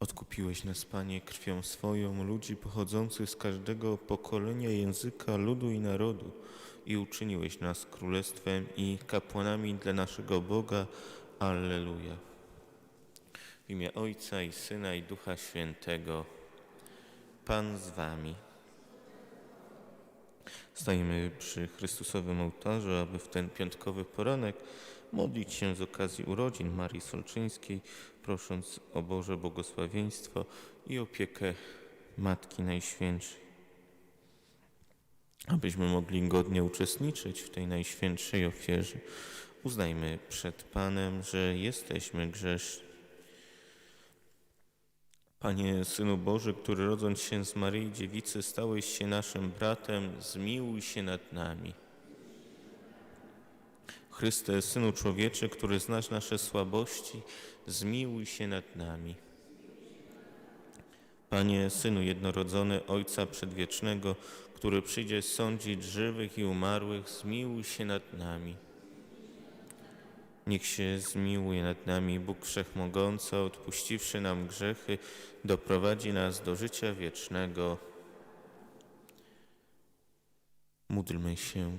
Odkupiłeś nas, Panie, krwią swoją, ludzi pochodzących z każdego pokolenia, języka, ludu i narodu i uczyniłeś nas królestwem i kapłanami dla naszego Boga. Alleluja. W imię Ojca i Syna i Ducha Świętego. Pan z Wami. Stajemy przy Chrystusowym ołtarzu, aby w ten piątkowy poranek modlić się z okazji urodzin Marii Solczyńskiej, prosząc o Boże błogosławieństwo i opiekę Matki Najświętszej. Abyśmy mogli godnie uczestniczyć w tej najświętszej ofierze, uznajmy przed Panem, że jesteśmy grzeszni. Panie Synu Boży, który rodząc się z Maryi Dziewicy stałeś się naszym bratem, zmiłuj się nad nami. Chryste, Synu Człowieczy, który znasz nasze słabości, zmiłuj się nad nami. Panie Synu Jednorodzony Ojca Przedwiecznego, który przyjdzie sądzić żywych i umarłych, zmiłuj się nad nami. Niech się zmiłuje nad nami Bóg Wszechmogący, odpuściwszy nam grzechy, doprowadzi nas do życia wiecznego. Módlmy się.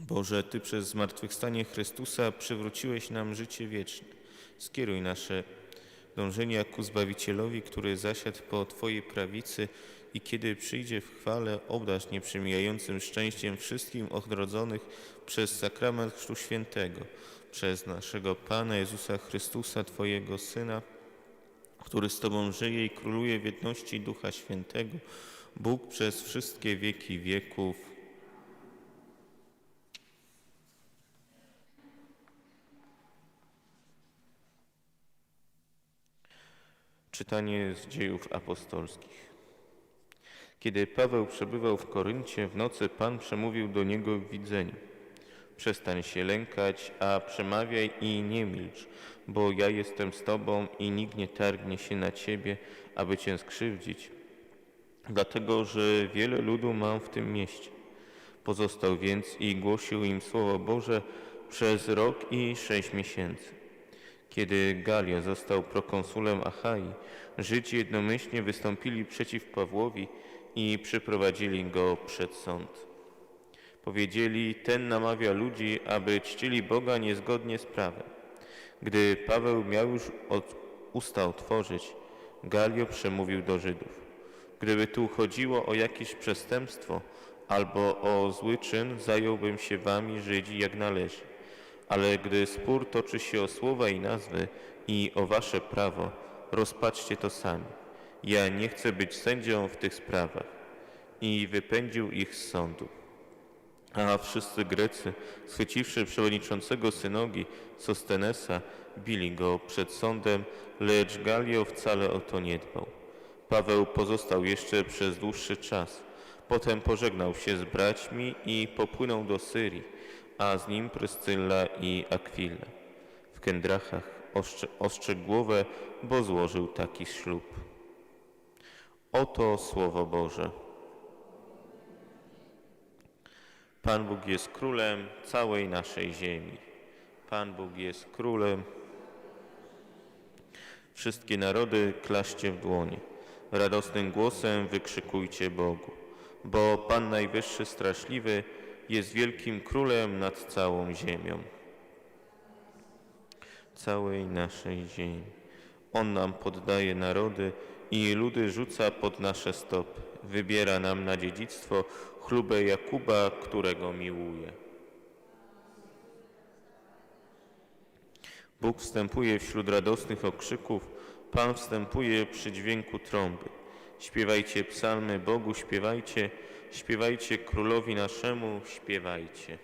Boże, Ty przez zmartwychwstanie Chrystusa przywróciłeś nam życie wieczne. Skieruj nasze dążenia ku Zbawicielowi, który zasiadł po Twojej prawicy i kiedy przyjdzie w chwale, obdasz nieprzemijającym szczęściem wszystkim odrodzonych przez sakrament Chrztu Świętego, przez naszego Pana Jezusa Chrystusa, Twojego Syna, który z Tobą żyje i króluje w jedności Ducha Świętego, Bóg przez wszystkie wieki wieków. Czytanie z dziejów apostolskich. Kiedy Paweł przebywał w Koryncie, w nocy Pan przemówił do niego w widzeniu. Przestań się lękać, a przemawiaj i nie milcz, bo ja jestem z Tobą i nikt nie targnie się na Ciebie, aby Cię skrzywdzić, dlatego że wiele ludu mam w tym mieście. Pozostał więc i głosił im Słowo Boże przez rok i sześć miesięcy. Kiedy Galio został prokonsulem Achai, Żydzi jednomyślnie wystąpili przeciw Pawłowi i przyprowadzili go przed sąd. Powiedzieli, ten namawia ludzi, aby czcili Boga niezgodnie z prawem. Gdy Paweł miał już od usta otworzyć, Galio przemówił do Żydów. Gdyby tu chodziło o jakieś przestępstwo albo o zły czyn, zająłbym się wami, Żydzi, jak należy. Ale gdy spór toczy się o słowa i nazwy i o wasze prawo, rozpatrzcie to sami. Ja nie chcę być sędzią w tych sprawach. I wypędził ich z sądu. A wszyscy Grecy, schwyciwszy przewodniczącego synogi Sostenesa, bili go przed sądem, lecz Galio wcale o to nie dbał. Paweł pozostał jeszcze przez dłuższy czas. Potem pożegnał się z braćmi i popłynął do Syrii, a z nim Pryscylla i Akwila. W Kędrachach ostrze, ostrzegł głowę, bo złożył taki ślub. Oto Słowo Boże. Pan Bóg jest królem całej naszej ziemi. Pan Bóg jest królem. Wszystkie narody klaszcie w dłonie. Radosnym głosem wykrzykujcie Bogu, bo Pan Najwyższy Straszliwy jest wielkim królem nad całą ziemią. Całej naszej ziemi. On nam poddaje narody i ludy rzuca pod nasze stopy. Wybiera nam na dziedzictwo chlubę Jakuba, którego miłuje. Bóg wstępuje wśród radosnych okrzyków, Pan wstępuje przy dźwięku trąby. Śpiewajcie psalmy Bogu, śpiewajcie, śpiewajcie królowi naszemu, śpiewajcie.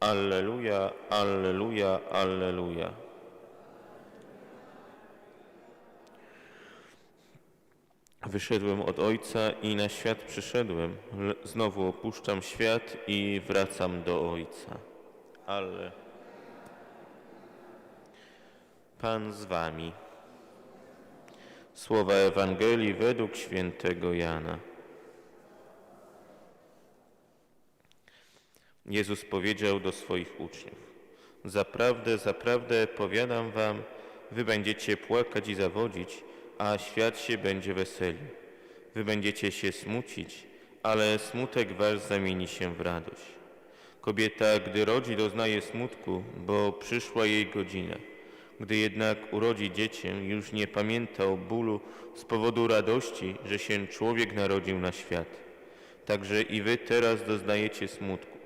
Alleluja, alleluja, alleluja. Wyszedłem od Ojca i na świat przyszedłem. Znowu opuszczam świat i wracam do Ojca. Ale Pan z wami. Słowa Ewangelii według świętego Jana. Jezus powiedział do swoich uczniów: Zaprawdę, zaprawdę powiadam wam, wy będziecie płakać i zawodzić, a świat się będzie weselił. Wy będziecie się smucić, ale smutek wasz zamieni się w radość. Kobieta, gdy rodzi, doznaje smutku, bo przyszła jej godzina. Gdy jednak urodzi dziecię, już nie pamięta o bólu z powodu radości, że się człowiek narodził na świat. Także i wy teraz doznajecie smutku.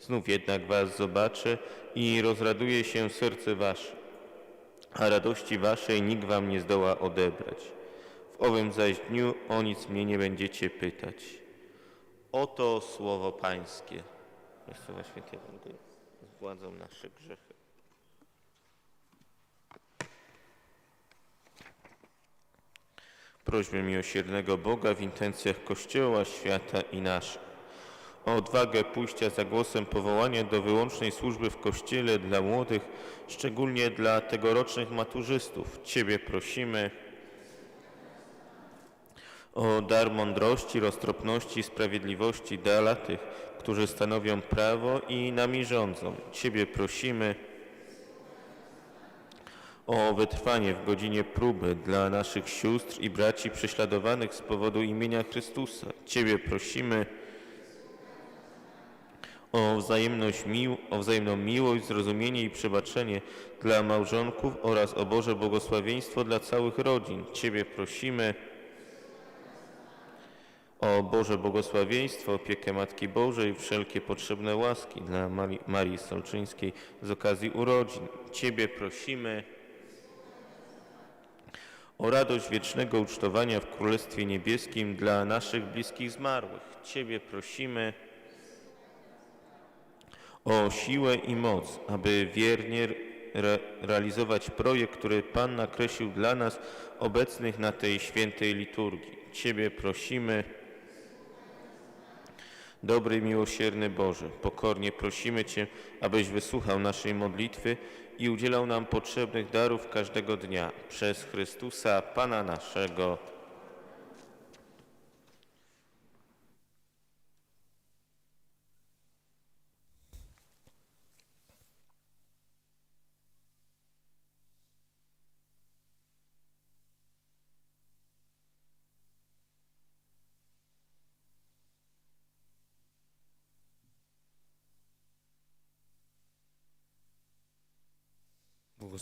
Znów jednak was zobaczę i rozraduje się serce wasze, a radości waszej nikt wam nie zdoła odebrać. W owym zaś dniu o nic mnie nie będziecie pytać. Oto słowo Pańskie. Słowa Świętej Ewangelii zgładzą nasze grzechy. Prośmy miłosiernego Boga w intencjach Kościoła, świata i naszych. O odwagę pójścia za głosem powołania do wyłącznej służby w Kościele dla młodych, szczególnie dla tegorocznych maturzystów. Ciebie prosimy o dar mądrości, roztropności i sprawiedliwości dla tych, którzy stanowią prawo i nami rządzą. Ciebie prosimy o wytrwanie w godzinie próby dla naszych sióstr i braci prześladowanych z powodu imienia Chrystusa. Ciebie prosimy o, wzajemność mił, o wzajemną miłość, zrozumienie i przebaczenie dla małżonków oraz o Boże błogosławieństwo dla całych rodzin. Ciebie prosimy o Boże błogosławieństwo, opiekę Matki Bożej, wszelkie potrzebne łaski dla Marii Solczyńskiej z okazji urodzin. Ciebie prosimy o radość wiecznego ucztowania w Królestwie Niebieskim dla naszych bliskich zmarłych. Ciebie prosimy o siłę i moc, aby wiernie re realizować projekt, który Pan nakreślił dla nas obecnych na tej świętej liturgii. Ciebie prosimy, dobry i miłosierny Boże, pokornie prosimy Cię, abyś wysłuchał naszej modlitwy i udzielał nam potrzebnych darów każdego dnia przez Chrystusa, Pana naszego.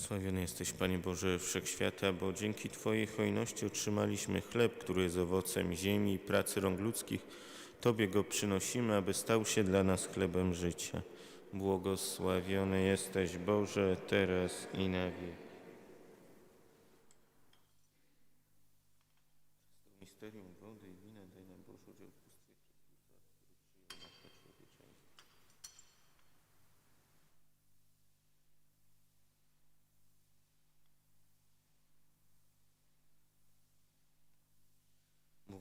Błogosławiony jesteś, Panie Boże Wszechświata, bo dzięki Twojej hojności otrzymaliśmy chleb, który jest owocem ziemi i pracy rąk ludzkich. Tobie go przynosimy, aby stał się dla nas chlebem życia. Błogosławiony jesteś, Boże, teraz i na wieki. Misterium wody i wina daj nam Boże udział w bóstwie Chrystusa, który przyjął nasze człowieczeństwo.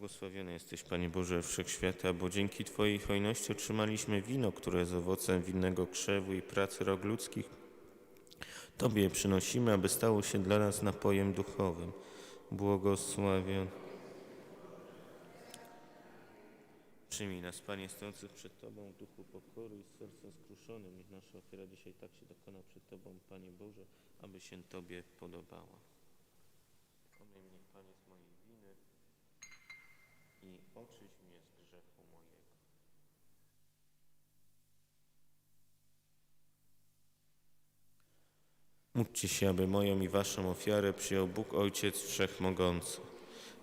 Błogosławiony jesteś, Panie Boże Wszechświata, bo dzięki Twojej hojności otrzymaliśmy wino, które jest owocem winnego krzewu i pracy rok ludzkich. Tobie przynosimy, aby stało się dla nas napojem duchowym. Błogosławiony. Przyjmij nas, Panie, stojących przed Tobą w duchu pokory i sercem skruszonym. Niech nasza ofiara dzisiaj tak się dokona przed Tobą, Panie Boże, aby się Tobie podobała. Omyj mnie, Panie, z mojej winy i oczyś mnie z grzechu mojego. Módlcie się, aby moją i waszą ofiarę przyjął Bóg Ojciec Wszechmogący.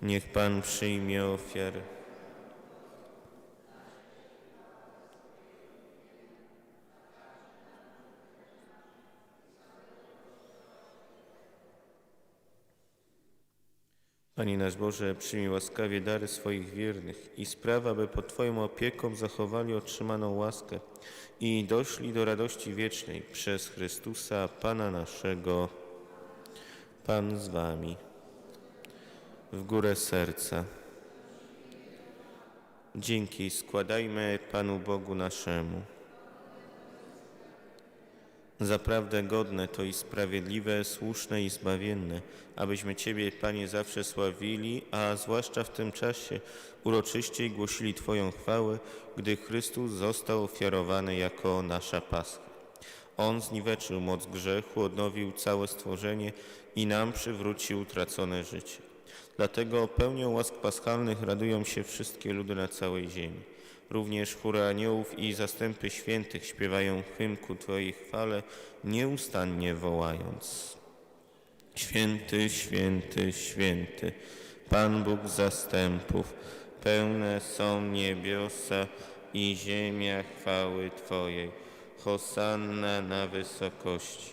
Niech Pan przyjmie ofiarę. Panie nasz Boże, przyjmij łaskawie dary swoich wiernych i spraw, aby pod Twoją opieką zachowali otrzymaną łaskę i doszli do radości wiecznej przez Chrystusa, Pana naszego. Pan z Wami. W górę serca. Dzięki składajmy Panu Bogu naszemu. Zaprawdę godne to i sprawiedliwe, słuszne i zbawienne, abyśmy Ciebie, Panie, zawsze sławili, a zwłaszcza w tym czasie uroczyście głosili Twoją chwałę, gdy Chrystus został ofiarowany jako nasza Pascha. On zniweczył moc grzechu, odnowił całe stworzenie i nam przywrócił utracone życie. Dlatego pełnią łask paschalnych radują się wszystkie ludy na całej ziemi. Również chóry aniołów i zastępy świętych śpiewają hymn ku Twojej chwale, nieustannie wołając. Święty, święty, święty, Pan Bóg zastępów, pełne są niebiosa i ziemia chwały Twojej. Hosanna na wysokości.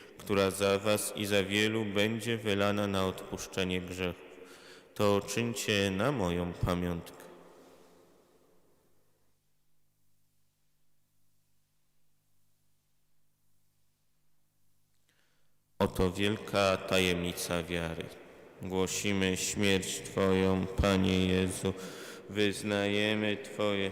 która za was i za wielu będzie wylana na odpuszczenie grzechów. To czyńcie na moją pamiątkę. Oto wielka tajemnica wiary. Głosimy śmierć Twoją, Panie Jezu, wyznajemy Twoje.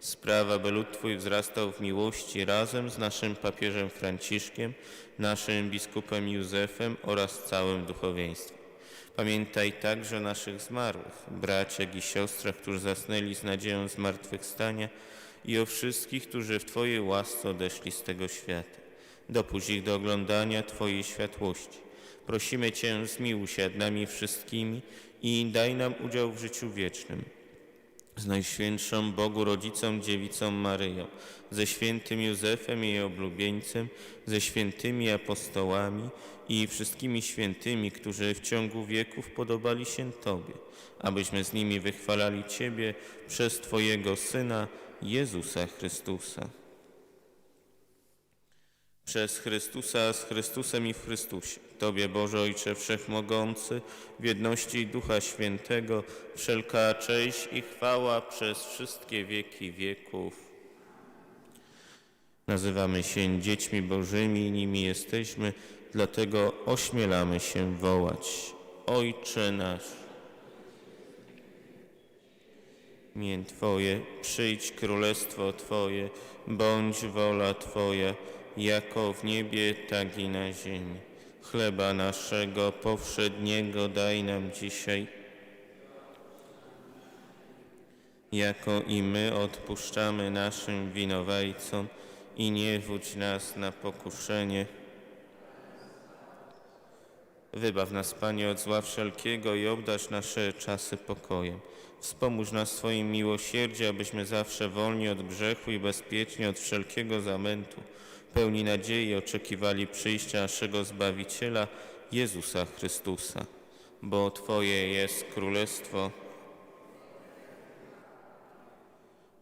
Sprawa, by lud Twój wzrastał w miłości razem z naszym papieżem Franciszkiem, naszym biskupem Józefem oraz całym duchowieństwem. Pamiętaj także naszych zmarłych, braciach i siostrach, którzy zasnęli z nadzieją zmartwychwstania i o wszystkich, którzy w Twojej łasce odeszli z tego świata. Dopuść ich do oglądania Twojej światłości. Prosimy Cię, zmiłuj się nad nami wszystkimi i daj nam udział w życiu wiecznym z Najświętszą Bogu Rodzicą Dziewicą Maryją, ze świętym Józefem jej oblubieńcem, ze świętymi apostołami i wszystkimi świętymi, którzy w ciągu wieków podobali się Tobie, abyśmy z nimi wychwalali Ciebie przez Twojego Syna, Jezusa Chrystusa. Przez Chrystusa, z Chrystusem i w Chrystusie. Tobie, Boże Ojcze Wszechmogący, w jedności Ducha Świętego, wszelka cześć i chwała przez wszystkie wieki wieków. Nazywamy się dziećmi Bożymi, nimi jesteśmy, dlatego ośmielamy się wołać. Ojcze nasz. Mię Twoje, przyjdź królestwo Twoje, bądź wola Twoja, jako w niebie, tak i na ziemi. Chleba naszego powszedniego daj nam dzisiaj, jako i my odpuszczamy naszym winowajcom i nie wódź nas na pokuszenie. Wybaw nas, Panie, od zła wszelkiego i obdarz nasze czasy pokojem. Wspomóż nas swoim miłosierdziem, abyśmy zawsze wolni od grzechu i bezpiecznie od wszelkiego zamętu, pełni nadziei oczekiwali przyjścia naszego Zbawiciela, Jezusa Chrystusa. Bo Twoje jest Królestwo.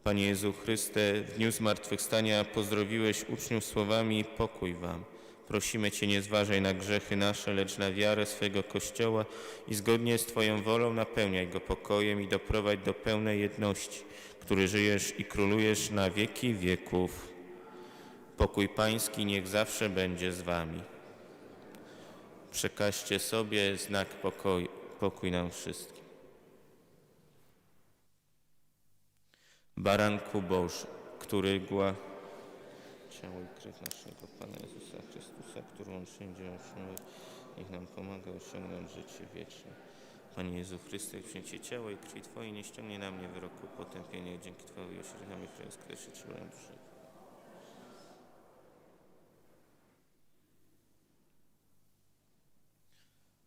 Panie Jezu Chryste, w dniu zmartwychwstania pozdrowiłeś uczniów słowami pokój Wam. Prosimy Cię, nie zważaj na grzechy nasze, lecz na wiarę swego Kościoła i zgodnie z Twoją wolą napełniaj go pokojem i doprowadź do pełnej jedności, który żyjesz i królujesz na wieki wieków. Pokój Pański niech zawsze będzie z Wami. Przekażcie sobie znak pokoju, pokój nam wszystkim. Baranku Boży, który gła ciało i krew naszego Pana Jezusa Chrystusa, którą wszędzie otrzymał, niech nam pomaga osiągnąć życie wieczne. Panie Jezu Chryste, przyjęcie ciała i krwi Twojej nie ściągnie na mnie wyroku potępienia dzięki Twojej miłosierdziu na mnie kresie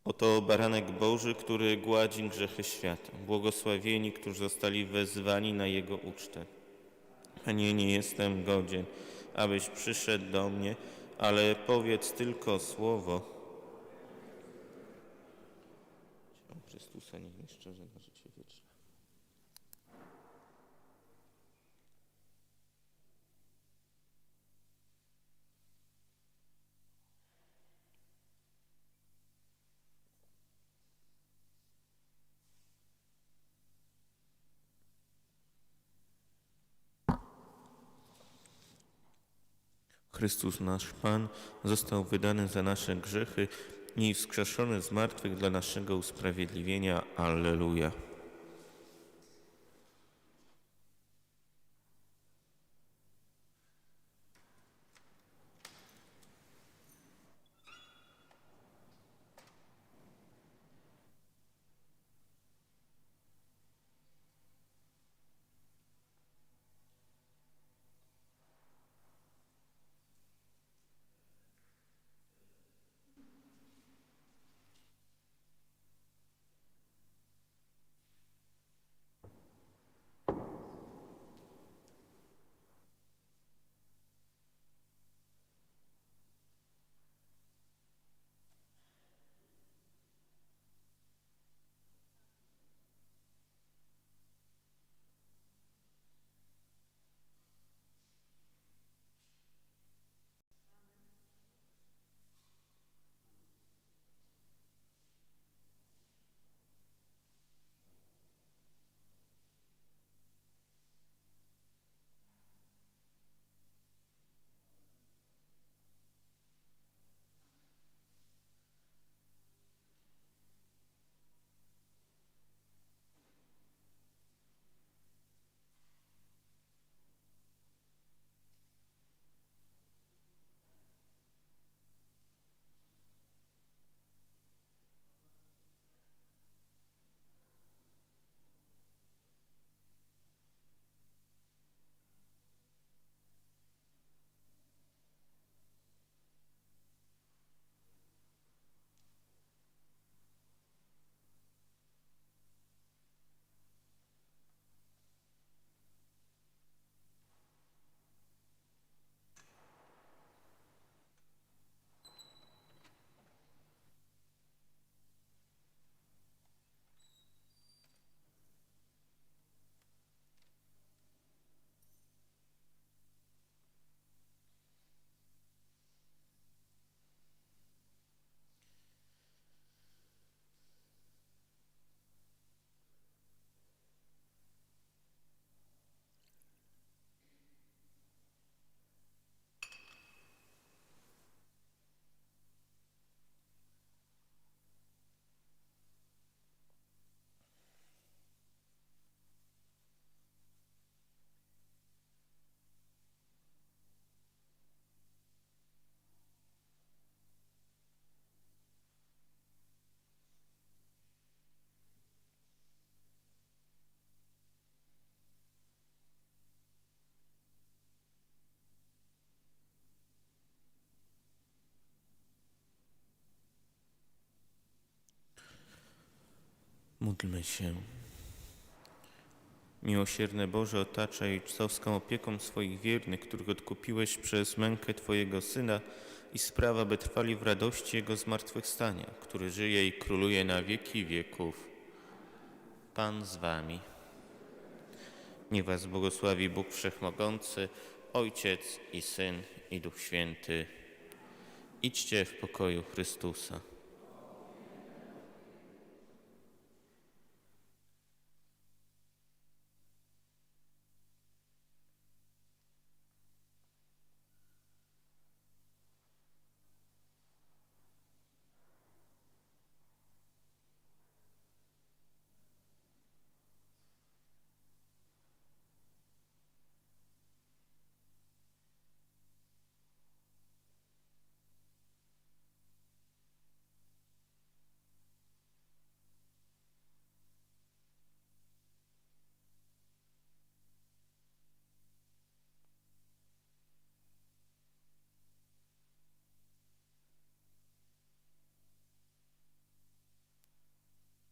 Oto baranek Boży, który gładzi grzechy świata. Błogosławieni, którzy zostali wezwani na Jego ucztę. Panie, nie jestem godzien, abyś przyszedł do mnie, ale powiedz tylko słowo. Ciało Chrystusa niech mi szczerze na życie wieczne. Chrystus nasz Pan został wydany za nasze grzechy i wskrzeszony z martwych dla naszego usprawiedliwienia. Alleluja. Módlmy się. Miłosierny Boże, otaczaj czcowską opieką swoich wiernych, których odkupiłeś przez mękę Twojego Syna i sprawa, by trwali w radości Jego zmartwychwstania, który żyje i króluje na wieki wieków. Pan z Wami. Niech Was błogosławi Bóg Wszechmogący, Ojciec i Syn i Duch Święty. Idźcie w pokoju Chrystusa.